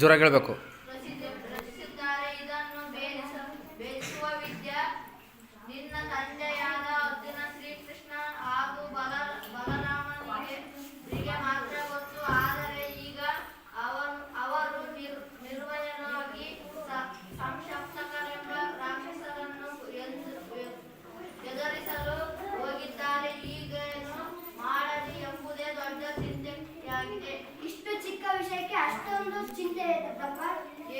ज़ोर हेल्बू ನಿನ್ನ ತಂದೆಯಾದ ಅರ್ಜುನ ಶ್ರೀಕೃಷ್ಣ ಹಾಗೂ ಬಲ ಬಲರಾಮನಿಗೆ ಮಾತ್ರ ಗೊತ್ತು. ಆದರೆ ಈಗ ಅವರು ಅವರು ನಿರ್ವಯನಾಗಿ ಸಂಶಪ್ತಕರೆಂಬ ರಾಕ್ಷಸರನ್ನು ಎದುರಿಸಲು ಹೋಗಿದ್ದಾರೆ. ಈಗೇನು ಮಾಡಲಿ ಎಂಬುದೇ ದೊಡ್ಡ ಚಿಂತೆಯಾಗಿದೆ. ಇಷ್ಟು ಚಿಕ್ಕ ವಿಷಯಕ್ಕೆ ಅಷ್ಟೊಂದು ಚಿಂತೆ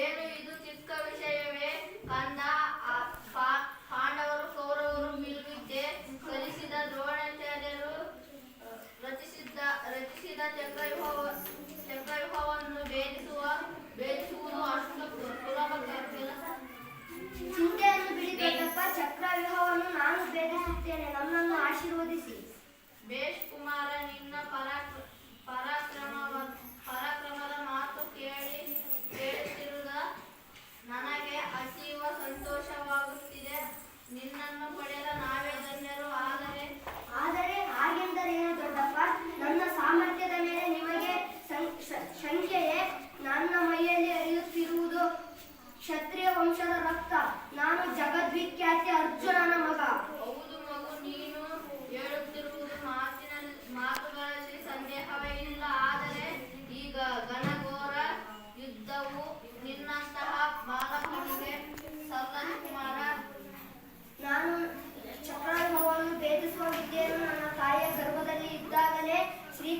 ಏನು ಇದು ಚಿಕ್ಕ ವಿಷಯ?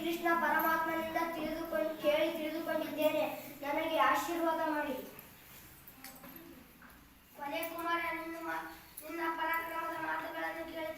ಶ್ರೀಕೃಷ್ಣ ಪರಮಾತ್ಮನಿಂದ ತಿಳಿದುಕೊಂಡು ಕೇಳಿ ತಿಳಿದುಕೊಂಡಿದ್ದೇನೆ. ನನಗೆ ಆಶೀರ್ವಾದ ಮಾಡಿ. ಕೊನೆ ಕುಮಾರ ನಿನ್ನ ಪರಾಕ್ರಮದ ಮಾತುಗಳನ್ನು ಕೇಳಿ